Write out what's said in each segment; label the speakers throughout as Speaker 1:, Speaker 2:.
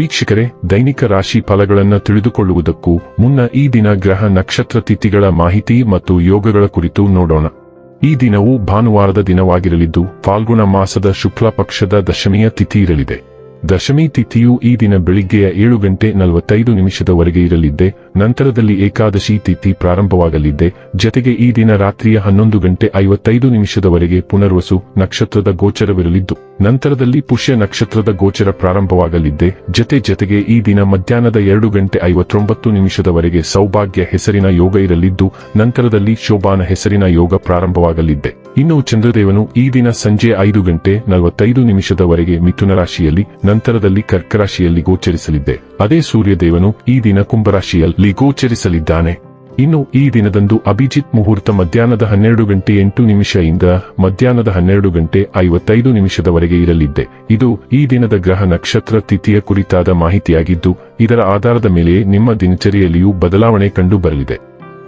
Speaker 1: ವೀಕ್ಷಕರೇ, ದೈನಿಕ ರಾಶಿ ಫಲಗಳನ್ನು ತಿಳಿದುಕೊಳ್ಳುವುದಕ್ಕೂ ಮುನ್ನ ಈ ದಿನ ಗ್ರಹ ನಕ್ಷತ್ರ ತಿಥಿಗಳ ಮಾಹಿತಿ ಮತ್ತು ಯೋಗಗಳ ಕುರಿತು ನೋಡೋಣ. ಈ ದಿನವು ಭಾನುವಾರದ ದಿನವಾಗಿರಲಿದ್ದು, ಫಾಲ್ಗುಣ ಮಾಸದ ಶುಕ್ಲ ಪಕ್ಷದ ದಶಮಿಯ ತಿಥಿ ಇರಲಿದೆ. ದಶಮಿ ತಿಥಿಯು ಈ ದಿನ ಬೆಳಿಗ್ಗೆಯ ಏಳು ಗಂಟೆ ನಲವತ್ತೈದು ನಿಮಿಷದವರೆಗೆ ಇರಲಿದ್ದೆ, ನಂತರದಲ್ಲಿ ಏಕಾದಶಿ ತಿಥಿ ಪ್ರಾರಂಭವಾಗಲಿದ್ದೆ, ಜತೆಗೆ ಈ ದಿನ ರಾತ್ರಿಯ ಹನ್ನೊಂದು ಗಂಟೆ ಐವತ್ತೈದು ನಿಮಿಷದವರೆಗೆ ಪುನರ್ವಸು ನಕ್ಷತ್ರದ ಗೋಚರವಿರಲಿದ್ದು, ನಂತರದಲ್ಲಿ ಪುಷ್ಯ ನಕ್ಷತ್ರದ ಗೋಚರ ಪ್ರಾರಂಭವಾಗಲಿದ್ದೆ, ಜತೆ ಜತೆಗೆ ಈ ದಿನ ಮಧ್ಯಾಹ್ನದ ಎರಡು ಗಂಟೆ ಐವತ್ತೊಂಬತ್ತು ನಿಮಿಷದವರೆಗೆ ಸೌಭಾಗ್ಯ ಹೆಸರಿನ ಯೋಗ ಇರಲಿದ್ದು, ನಂತರದಲ್ಲಿ ಶೋಭಾನ ಹೆಸರಿನ ಯೋಗ ಪ್ರಾರಂಭವಾಗಲಿದ್ದೆ. ಇನ್ನು ಚಂದ್ರದೇವನು ಈ ದಿನ ಸಂಜೆ ಐದು ಗಂಟೆ ನಲವತ್ತೈದು ನಿಮಿಷದವರೆಗೆ ಮಿಥುನ ರಾಶಿಯಲ್ಲಿ ನಂತರದಲ್ಲಿ ಕರ್ಕ ರಾಶಿಯಲ್ಲಿ ಗೋಚರಿಸಲಿದ್ದೆ. ಅದೇ ಸೂರ್ಯದೇವನು ಈ ದಿನ ಕುಂಭರಾಶಿಯಲ್ಲಿ ಗೋಚರಿಸಲಿದ್ದಾನೆ. ಇನ್ನು ಈ ದಿನದಂದು ಅಭಿಜಿತ್ ಮುಹೂರ್ತ ಮಧ್ಯಾಹ್ನದ ಹನ್ನೆರಡು ಗಂಟೆ ಎಂಟು ನಿಮಿಷದಿಂದ ಮಧ್ಯಾಹ್ನದ ಹನ್ನೆರಡು ಗಂಟೆ ಐವತ್ತೈದು ನಿಮಿಷದವರೆಗೆ ಇರಲಿದ್ದೆ. ಇದು ಈ ದಿನದ ಗ್ರಹ ನಕ್ಷತ್ರ ತಿಥಿಯ ಕುರಿತಾದ ಮಾಹಿತಿಯಾಗಿದ್ದು, ಇದರ ಆಧಾರದ ಮೇಲೆ ನಿಮ್ಮ ದಿನಚರಿಯಲ್ಲಿಯೂ ಬದಲಾವಣೆ ಕಂಡು ಬರಲಿದೆ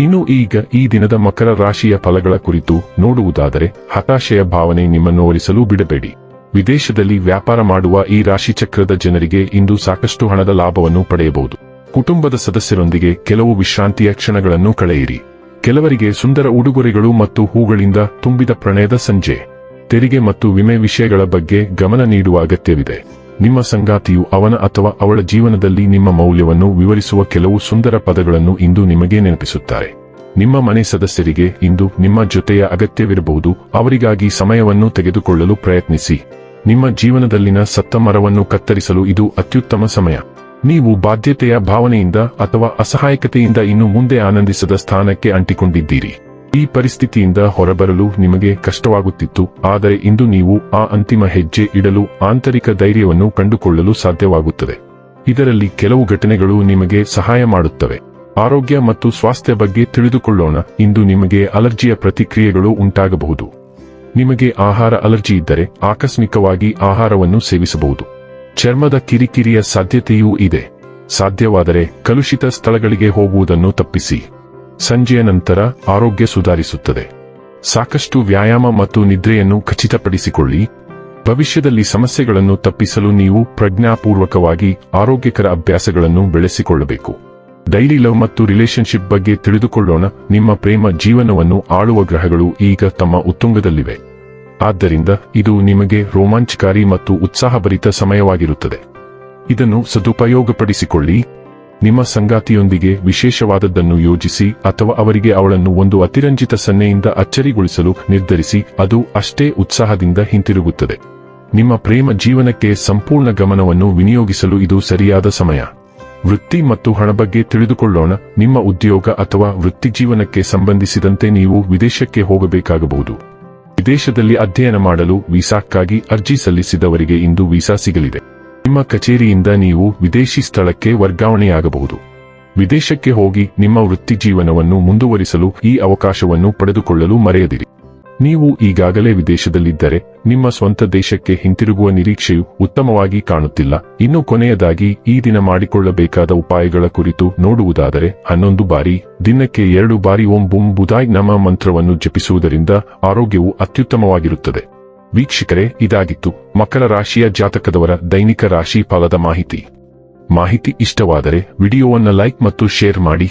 Speaker 1: ಇನ್ನು ಈಗ ಈ ದಿನದ ಮಕರ ರಾಶಿಯ ಫಲಗಳ ಕುರಿತು ನೋಡುವುದಾದರೆ, ಹತಾಶೆಯ ಭಾವನೆ ನಿಮ್ಮನ್ನು ಒಲಿಸಲು ಬಿಡಬೇಡಿ. ವಿದೇಶದಲ್ಲಿ ವ್ಯಾಪಾರ ಮಾಡುವ ಈ ರಾಶಿಚಕ್ರದ ಜನರಿಗೆ ಇಂದು ಸಾಕಷ್ಟು ಹಣದ ಲಾಭವನ್ನು ಪಡೆಯಬಹುದು. ಕುಟುಂಬದ ಸದಸ್ಯರೊಂದಿಗೆ ಕೆಲವು ವಿಶ್ರಾಂತಿಯ ಕ್ಷಣಗಳನ್ನು ಕಳೆಯಿರಿ. ಕೆಲವರಿಗೆ ಸುಂದರ ಉಡುಗೊರೆಗಳು ಮತ್ತು ಹೂಗಳಿಂದ ತುಂಬಿದ ಪ್ರಣಯದ ಸಂಜೆ. ತೆರಿಗೆ ಮತ್ತು ವಿಮೆ ವಿಷಯಗಳ ಬಗ್ಗೆ ಗಮನ ನೀಡುವ ಅಗತ್ಯವಿದೆ. ನಿಮ್ಮ ಸಂಗಾತಿಯು ಅವನ ಅಥವಾ ಅವಳ ಜೀವನದಲ್ಲಿ ನಿಮ್ಮ ಮೌಲ್ಯವನ್ನು ವಿವರಿಸುವ ಕೆಲವು ಸುಂದರ ಪದಗಳನ್ನು ಇಂದು ನಿಮಗೆ ನೆನಪಿಸುತ್ತಾರೆ. ನಿಮ್ಮ ಮನೆ ಸದಸ್ಯರಿಗೆ ಇಂದು ನಿಮ್ಮ ಜೊತೆಯ ಅಗತ್ಯವಿರಬಹುದು. ಅವರಿಗಾಗಿ ಸಮಯವನ್ನು ತೆಗೆದುಕೊಳ್ಳಲು ಪ್ರಯತ್ನಿಸಿ. ನಿಮ್ಮ ಜೀವನದಲ್ಲಿನ ಸತ್ತ ಮರವನ್ನು ಕತ್ತರಿಸಲು ಇದು ಅತ್ಯುತ್ತಮ ಸಮಯ. ನೀವು ಬಾಧ್ಯತೆಯ ಭಾವನೆಯಿಂದ ಅಥವಾ ಅಸಹಾಯಕತೆಯಿಂದ ಇನ್ನು ಮುಂದೆ ಆನಂದಿಸದ ಸ್ಥಾನಕ್ಕೆ ಅಂಟಿಕೊಂಡಿದ್ದೀರಿ. ಈ ಪರಿಸ್ಥಿತಿಯಿಂದ ಹೊರಬರಲು ನಿಮಗೆ ಕಷ್ಟವಾಗುತ್ತಿತ್ತು, ಆದರೆ ಇಂದು ನೀವು ಆ ಅಂತಿಮ ಹೆಜ್ಜೆ ಇಡಲು ಆಂತರಿಕ ಧೈರ್ಯವನ್ನು ಕಂಡುಕೊಳ್ಳಲು ಸಾಧ್ಯವಾಗುತ್ತದೆ. ಇದರಲ್ಲಿ ಕೆಲವು ಘಟನೆಗಳು ನಿಮಗೆ ಸಹಾಯ ಮಾಡುತ್ತವೆ. ಆರೋಗ್ಯ ಮತ್ತು ಸ್ವಾಸ್ಥ್ಯ ಬಗ್ಗೆ ತಿಳಿದುಕೊಳ್ಳೋಣ, ಇಂದು ನಿಮಗೆ ಅಲರ್ಜಿಯ ಪ್ರತಿಕ್ರಿಯೆಗಳು ಉಂಟಾಗಬಹುದು. ನಿಮಗೆ ಆಹಾರ ಅಲರ್ಜಿ ಇದ್ದರೆ ಆಕಸ್ಮಿಕವಾಗಿ ಆಹಾರವನ್ನು ಸೇವಿಸಬಹುದು. ಚರ್ಮದ ಕಿರಿಕಿರಿಯ ಸಾಧ್ಯತೆಯೂ ಇದೆ. ಸಾಧ್ಯವಾದರೆ ಕಲುಷಿತ ಸ್ಥಳಗಳಿಗೆ ಹೋಗುವುದನ್ನು ತಪ್ಪಿಸಿ. ಸಂಜೆಯ ನಂತರ ಆರೋಗ್ಯ ಸುಧಾರಿಸುತ್ತದೆ. ಸಾಕಷ್ಟು ವ್ಯಾಯಾಮ ಮತ್ತು ನಿದ್ರೆಯನ್ನು ಖಚಿತಪಡಿಸಿಕೊಳ್ಳಿ. ಭವಿಷ್ಯದಲ್ಲಿ ಸಮಸ್ಯೆಗಳನ್ನು ತಪ್ಪಿಸಲು ನೀವು ಪ್ರಜ್ಞಾಪೂರ್ವಕವಾಗಿ ಆರೋಗ್ಯಕರ ಅಭ್ಯಾಸಗಳನ್ನು ಬೆಳೆಸಿಕೊಳ್ಳಬೇಕು. ಡೈಲಿ ಲವ್ ಮತ್ತು ರಿಲೇಶನ್ಶಿಪ್ ಬಗ್ಗೆ ತಿಳಿದುಕೊಳ್ಳೋಣ. ನಿಮ್ಮ ಪ್ರೇಮ ಜೀವನವನ್ನು ಆಳುವ ಗ್ರಹಗಳು ಈಗ ತಮ್ಮ ಉತ್ತುಂಗದಲ್ಲಿವೆ. ಆದ್ದರಿಂದ ಇದು ನಿಮಗೆ ರೋಮಾಂಚಕಾರಿ ಮತ್ತು ಉತ್ಸಾಹಭರಿತ ಸಮಯವಾಗಿರುತ್ತದೆ. ಇದನ್ನು ಸದುಪಯೋಗಪಡಿಸಿಕೊಳ್ಳಿ. ನಿಮ್ಮ ಸಂಗಾತಿಯೊಂದಿಗೆ ವಿಶೇಷವಾದದ್ದನ್ನು ಯೋಜಿಸಿ ಅಥವಾ ಅವರಿಗೆ ಅವಳನ್ನು ಒಂದು ಅತಿರಂಜಿತ ಸನ್ನೆಯಿಂದ ಅಚ್ಚರಿಗೊಳಿಸಲು ನಿರ್ಧರಿಸಿ, ಅದು ಅಷ್ಟೇ ಉತ್ಸಾಹದಿಂದ ಹಿಂತಿರುಗುತ್ತದೆ. ನಿಮ್ಮ ಪ್ರೇಮ ಜೀವನಕ್ಕೆ ಸಂಪೂರ್ಣ ಗಮನವನ್ನು ವಿನಿಯೋಗಿಸಲು ಇದು ಸರಿಯಾದ ಸಮಯ. ವೃತ್ತಿ ಮತ್ತು ಹಣ ಬಗ್ಗೆ ತಿಳಿದುಕೊಳ್ಳೋಣ. ನಿಮ್ಮ ಉದ್ಯೋಗ ಅಥವಾ ವೃತ್ತಿ ಜೀವನಕ್ಕೆ ಸಂಬಂಧಿಸಿದಂತೆ ನೀವು ವಿದೇಶಕ್ಕೆ ಹೋಗಬೇಕಾಗಬಹುದು. ವಿದೇಶದಲ್ಲಿ ಅಧ್ಯಯನ ಮಾಡಲು ವೀಸಾಕ್ಕಾಗಿ ಅರ್ಜಿ ಸಲ್ಲಿಸಿದವರಿಗೆ ಇಂದು ವೀಸಾ ಸಿಗಲಿದೆ. ನಿಮ್ಮ ಕಚೇರಿಯಿಂದ ನೀವು ವಿದೇಶಿ ಸ್ಥಳಕ್ಕೆ ವರ್ಗಾವಣೆಯಾಗಬಹುದು. ವಿದೇಶಕ್ಕೆ ಹೋಗಿ ನಿಮ್ಮ ವೃತ್ತಿ ಜೀವನವನ್ನು ಮುಂದುವರಿಸಲು ಈ ಅವಕಾಶವನ್ನು ಪಡೆದುಕೊಳ್ಳಲು ಮರೆಯದಿರಿ. ನೀವು ಈಗಾಗಲೇ ವಿದೇಶದಲ್ಲಿದ್ದರೆ ನಿಮ್ಮ ಸ್ವಂತ ದೇಶಕ್ಕೆ ಹಿಂತಿರುಗುವ ನಿರೀಕ್ಷೆಯು ಉತ್ತಮವಾಗಿ ಕಾಣುತ್ತಿಲ್ಲ. ಇನ್ನು ಕೊನೆಯದಾಗಿ ಈ ದಿನ ಮಾಡಿಕೊಳ್ಳಬೇಕಾದ ಉಪಾಯಗಳ ಕುರಿತು ನೋಡುವುದಾದರೆ ಹನ್ನೊಂದು ಬಾರಿ, ದಿನಕ್ಕೆ ಎರಡು ಬಾರಿ ಓಂ ಬುಂ ಬುಧಾಯ್ ನಮ ಮಂತ್ರವನ್ನು ಜಪಿಸುವುದರಿಂದ ಆರೋಗ್ಯವು ಅತ್ಯುತ್ತಮವಾಗಿರುತ್ತದೆ. ವೀಕ್ಷಕರೇ, ಇದಾಗಿತ್ತು ಮಕರ ರಾಶಿಯ ಜಾತಕದವರ ದೈನಿಕ ರಾಶಿ ಫಲದ ಮಾಹಿತಿ. ಮಾಹಿತಿ ಇಷ್ಟವಾದರೆ ವಿಡಿಯೋವನ್ನು ಲೈಕ್ ಮತ್ತು ಶೇರ್ ಮಾಡಿ.